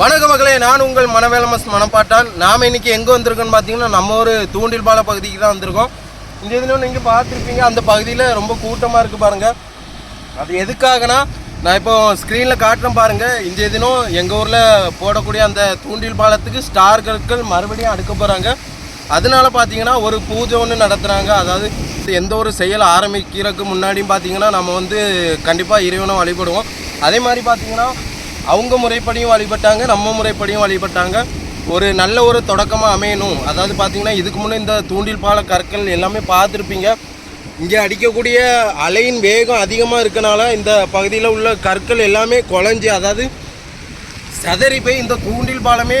வணக்க மக்களே நான் உங்கள் மனவேலமஸ் மனப்பாட்டான் நாம் இன்றைக்கி எங்கே வந்திருக்கோம்னு பார்த்தீங்கன்னா நம்ம ஒரு தூண்டில் பால பகுதிக்கு தான் வந்திருக்கோம். இந்த இதில் நீங்கள் பார்த்துருப்பீங்க அந்த பகுதியில் ரொம்ப கூட்டமாக இருக்குது பாருங்கள் அது எதுக்காகனா நான் இப்போ ஸ்க்ரீனில் காட்டுறேன் பாருங்கள் இந்த தினம் எங்கள் ஊரில் போடக்கூடிய அந்த தூண்டில் பாலத்துக்கு ஸ்டார் கற்கள் மறுபடியும் அடுக்க போகிறாங்க அதனால பார்த்தீங்கன்னா ஒரு பூஜை ஒன்று நடத்துகிறாங்க அதாவது எந்த ஒரு செயல் ஆரம்பிக்கிறதுக்கு முன்னாடியும் பார்த்தீங்கன்னா நம்ம வந்து கண்டிப்பாக இறைவனை வழிபடுவோம். அதே மாதிரி பார்த்தீங்கன்னா அவங்க முறைப்படியும் வழிபட்டாங்க நம்ம முறைப்படியும் வழிபட்டாங்க. ஒரு நல்ல ஒரு தொடக்கமாக அமையணும். அதாவது பார்த்தீங்கன்னா இதுக்கு முன்னே இந்த தூண்டில் பால கற்கள் எல்லாமே பார்த்துருப்பீங்க. இங்கே அடிக்கக்கூடிய அலையின் வேகம் அதிகமாக இருக்கனால இந்த பகுதியில் உள்ள கற்கள் எல்லாமே குழஞ்சி அதாவது சதறி போய் இந்த தூண்டில் பாலமே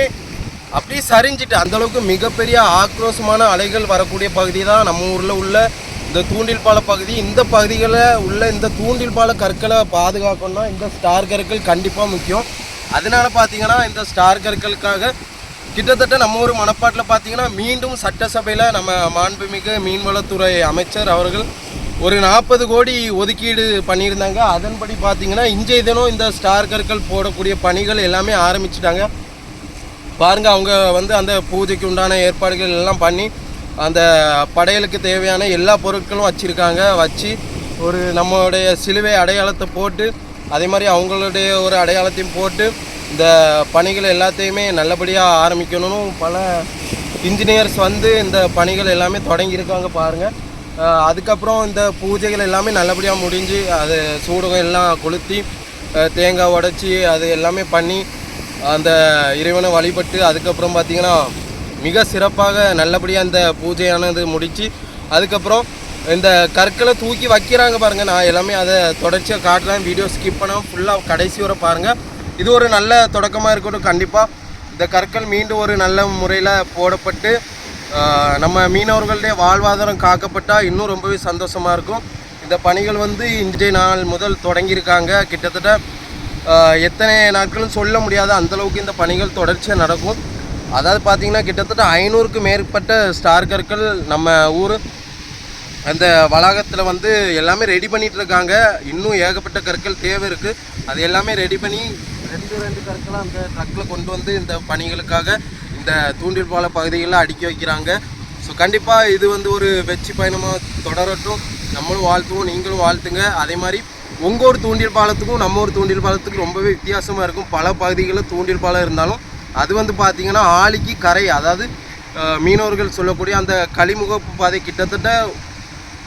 அப்படியே சரிஞ்சிட்டு அந்தளவுக்கு மிகப்பெரிய ஆக்ரோஷமான அலைகள் வரக்கூடிய பகுதி தான் நம்ம ஊரில் உள்ள இந்த தூண்டில் பால பகுதி இந்த பகுதிகளில் உள்ள இந்த தூண்டில் பால கற்களை பாதுகாக்கணும்னா இந்த ஸ்டார் கற்கள் கண்டிப்பாக முக்கியம். அதனால பார்த்தீங்கன்னா இந்த ஸ்டார் கற்களுக்காக கிட்டத்தட்ட நம்ம ஒரு மனப்பாட்டில் பார்த்தீங்கன்னா மீண்டும் சட்டசபையில் நம்ம மாண்புமிகு மீன்வளத்துறை அமைச்சர் அவர்கள் ஒரு நாற்பது கோடி ஒதுக்கீடு பண்ணியிருந்தாங்க. அதன்படி பார்த்தீங்கன்னா இன்றைய தினம் இந்த ஸ்டார் கற்கள் போடக்கூடிய பணிகள் எல்லாமே ஆரம்பிச்சிட்டாங்க. பாருங்க அவங்க வந்து அந்த பூஜைக்கு உண்டான ஏற்பாடுகள் எல்லாம் பண்ணி அந்த படையலுக்கு தேவையான எல்லா பொருட்களும் வச்சுருக்காங்க. வச்சு ஒரு நம்மளுடைய சிலுவை அடையாளத்தை போட்டு அதே மாதிரி அவங்களுடைய ஒரு அடையாளத்தையும் போட்டு இந்த பணிகள் எல்லாத்தையுமே நல்லபடியாக ஆரம்பிக்கணும்னு பல இன்ஜினியர்ஸ் வந்து இந்த பணிகள் எல்லாமே தொடங்கியிருக்காங்க பாருங்கள் அதுக்கப்புறம் இந்த பூஜைகள் எல்லாமே நல்லபடியாக முடிஞ்சு அது சூடகம் எல்லாம் கொளுத்தி தேங்காய் உடச்சி அது எல்லாமே பண்ணி அந்த இறைவனை வழிபட்டு அதுக்கப்புறம் பார்த்திங்கன்னா மிக சிறப்பாக நல்லபடியாக அந்த பூஜையானது முடித்து அதுக்கப்புறம் இந்த கற்களை தூக்கி வைக்கிறாங்க பாருங்கள் நான் எல்லாமே அதை தொடர்ச்சியாக காட்டுறேன். வீடியோ ஸ்கிப் பண்ணாமல் ஃபுல்லாக கடைசி வரை பாருங்கள் இது ஒரு நல்ல தொடக்கமாக இருக்கட்டும். கண்டிப்பாக இந்த கற்கள் மீண்டும் ஒரு நல்ல முறையில் போடப்பட்டு நம்ம மீனவர்களுடைய வாழ்வாதாரம் காக்கப்பட்டால் இன்னும் ரொம்பவே சந்தோஷமாக இருக்கும். இந்த பணிகள் வந்து இன்றைய நாள் முதல் தொடங்கியிருக்காங்க. கிட்டத்தட்ட எத்தனை நாட்களும் சொல்ல முடியாத அந்தளவுக்கு இந்த பணிகள் தொடர்ச்சியாக நடக்கும். அதாவது பார்த்தீங்கன்னா கிட்டத்தட்ட ஐநூறுக்கு மேற்பட்ட ஸ்டார் கற்கள் நம்ம ஊர் அந்த வளாகத்தில் வந்து எல்லாமே ரெடி பண்ணிகிட்டு இருக்காங்க. இன்னும் ஏகப்பட்ட கற்கள் தேவை இருக்குது அது எல்லாமே ரெடி பண்ணி ரெண்டு ரெண்டு கற்களை அந்த ட்ரக்கில் கொண்டு வந்து இந்த பணிகளுக்காக இந்த தூண்டில் பால பகுதிகளில் அடுக்கி வைக்கிறாங்க. ஸோ கண்டிப்பாக இது வந்து ஒரு வெற்றி பயணமாக தொடரட்டும். நம்மளும் வாழ்த்துவோம் நீங்களும் வாழ்த்துங்க. அதே மாதிரி உங்கள் ஒரு தூண்டில் பாலத்துக்கும் நம்ம ஒரு தூண்டில் பாலத்துக்கும் ரொம்பவே வித்தியாசமாக இருக்கும். பல பகுதிகளில் தூண்டில் பாலம் இருந்தாலும் அது வந்து பார்த்திங்கன்னா ஆளிக்கு கரை அதாவது மீனவர்கள் சொல்லக்கூடிய அந்த கழிமுகப்பு பாதை கிட்டத்தட்ட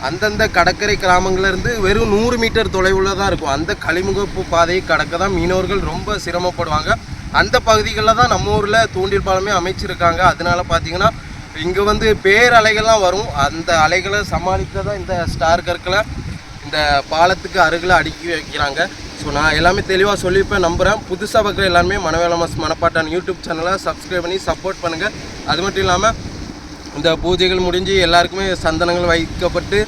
அந்தந்த கடற்கரை கிராமங்கள்லேருந்து வெறும் நூறு மீட்டர் தொலைவில் தான் இருக்கும். அந்த கழிமுகப்பு பாதையை கடக்க தான் மீனவர்கள் ரொம்ப சிரமப்படுவாங்க. அந்த பகுதிகளில் தான் நம்ம ஊரில் தூண்டில் பாலமே அமைச்சிருக்காங்க. அதனால பார்த்தீங்கன்னா இங்கே வந்து பேரலைகள்லாம் வரும். அந்த அலைகளை சமாளிக்க தான் இந்த ஸ்டார் கற்களை இந்த பாலத்துக்கு அருகில் அடுக்கி வைக்கிறாங்க. ஸோ நான் எல்லாமே தெளிவாக சொல்லியிருப்பேன் நம்புகிறேன் புதுசாக பார்க்குற எல்லாருமே மனவேலமாஸ் மனப்பாட்டான் யூடியூப் சேனலை சப்ஸ்கிரைப் பண்ணி சப்போர்ட் பண்ணுங்கள் அது மட்டும் இல்லாமல் இந்த பூஜைகள் முடிஞ்சு எல்லாருக்குமே சந்தனங்கள் வைக்கப்பட்டு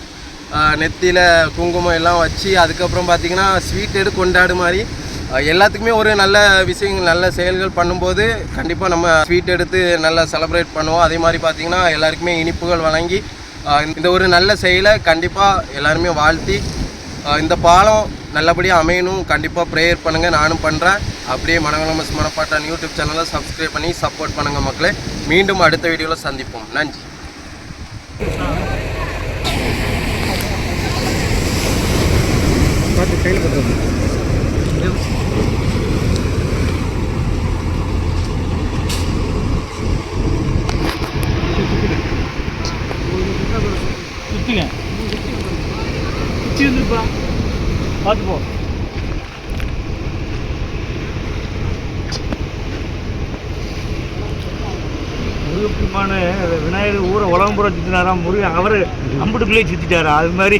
நெத்தியில் குங்குமம் எல்லாம் வச்சு அதுக்கப்புறம் பார்த்திங்கன்னா ஸ்வீட் எடு கொண்டாடு மாதிரி எல்லாத்துக்குமே ஒரு நல்ல விஷயங்கள் நல்ல செயல்கள் பண்ணும்போது கண்டிப்பாக நம்ம ஸ்வீட் எடுத்து நல்லா செலப்ரேட் பண்ணுவோம். அதே மாதிரி பார்த்திங்கன்னா எல்லாருக்குமே இனிப்புகள் வழங்கி இந்த ஒரு நல்ல செயலை கண்டிப்பாக எல்லாருமே வாழ்த்தி இந்த பாலம் நல்லபடியாக அமையணும். கண்டிப்பாக ப்ரேயர் பண்ணுங்கள் நானும் பண்ணுறேன் அப்படியே மனவளமஸ் மனப்பாட்டான் யூடியூப் சேனலை சப்ஸ்கிரைப் பண்ணி சப்போர்ட் பண்ணுங்கள் மக்களே. மீண்டும் அடுத்த வீடியோவில் சந்திப்போம். நன்றி. பார்த்து கையில் முருகப்பெருமான விநாயகர் ஊரை உலகம் பூரா சுத்தினாராம் முருகன் அவர் அம்புட்டுக்குள்ளேயே சுத்திட்டாரா. அது மாதிரி.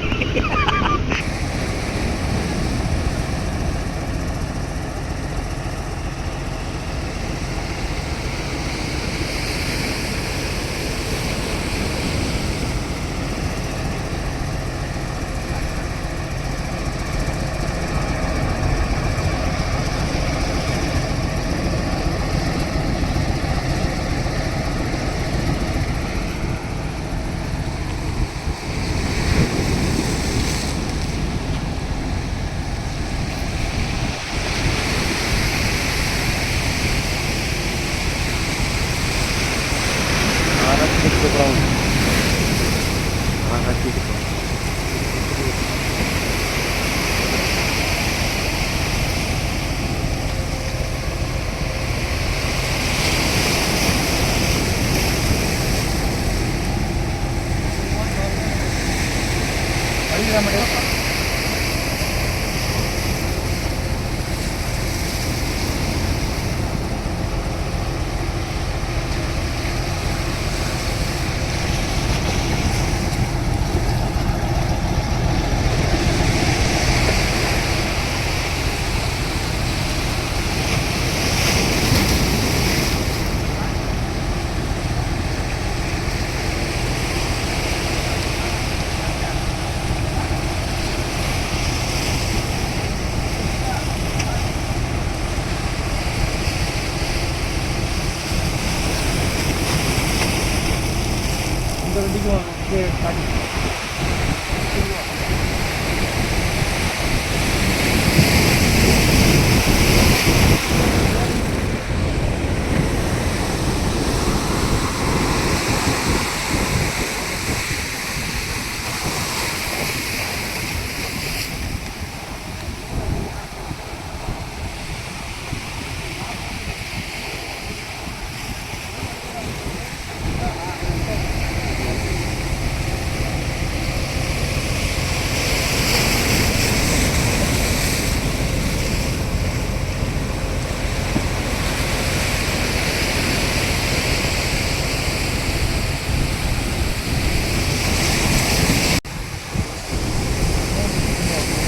வண்டிக்கும் இது காட்டி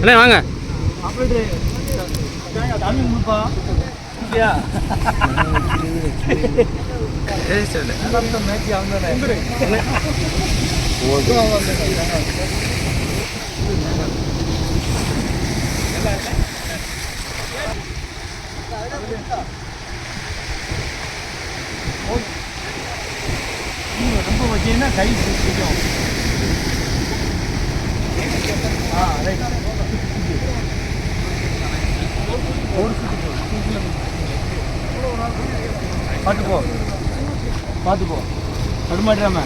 அண்ணே வாங்க. மேட்ச் அவங்க ரொம்ப வச்சீங்கன்னா கை பிடிக்கும் ஆ ரைட் பார்த்து போ. பார்த்து போ. தடுமாட்டிடாம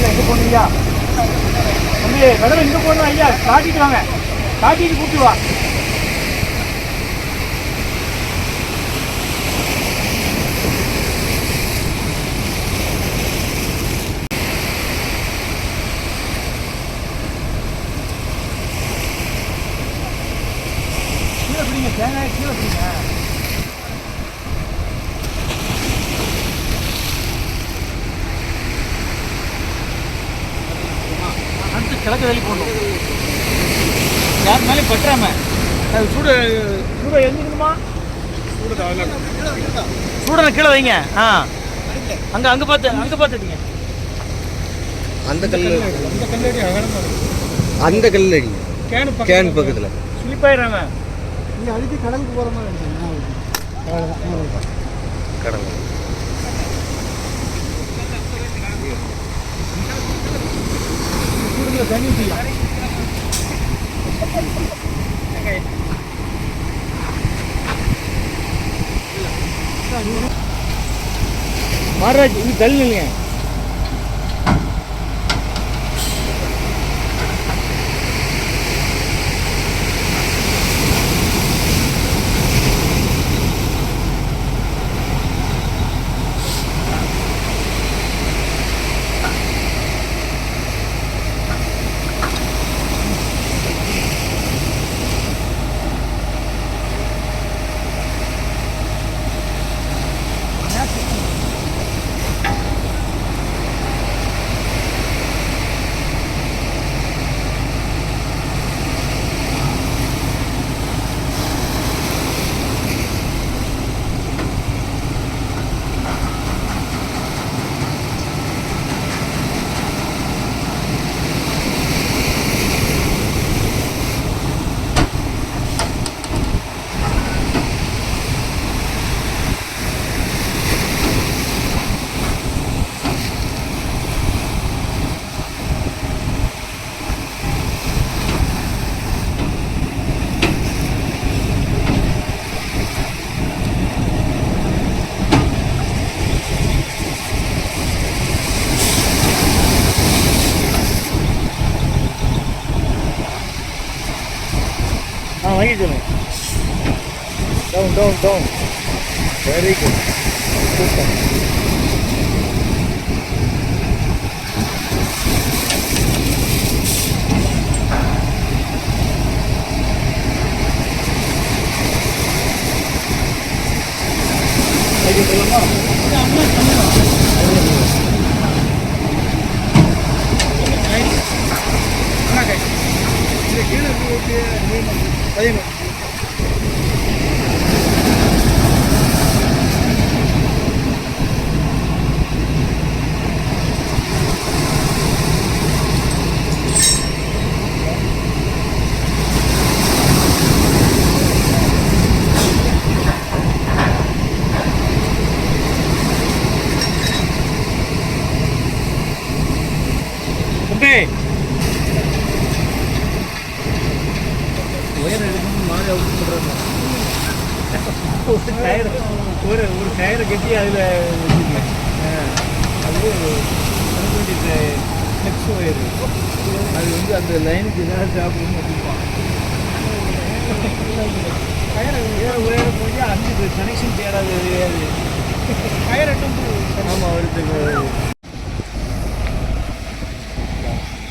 எங்கே போனீங்க தம்பி இங்கே போகணும் ஐயா? காட்டிட்டு வாங்க. காட்டிட்டு கூப்பிட்டு வா. தேங்காய் கீழே பிடிங்க. கிழக்கு தள்ளி போடணும். யார் மேலே பற்றாம? அது சூடு சூடு எங்கிருக்குமா சூடனை கீழே வைங்க. ஆ. அங்க அங்க பார்த்து அங்க பார்த்துட்டீங்க. அந்த கல் அந்த கல்லடி அகலமா அந்த கல் அடி கேன் கேன் பக்கத்தில். ஸ்லிப் ஆயிடுறாங்க இங்கே அழுத்தி கடலுக்கு போகிற மாதிரி கடல். महाराज इन दल नहीं है। Down down down very good super தம்பி அது நெக்ஸ்ட் ஒயர் அது வந்து அந்த லைனுக்கு ஏதாவது சாப்பிடணும்னு வச்சுருப்பான். வேறு ஒயரை போய் அஞ்சு கனெக்ஷன் தேடாது கிடையாது டயர் ஆமாம் வருது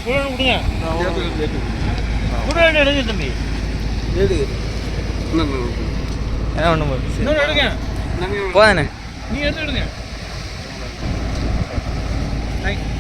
விடுங்க விடுங்க எடுங்க தம்பி. என்ன ஒன்று இன்னொரு எடுங்க போதானே? நீ எடுத்து எடுங்க. நாங்கள்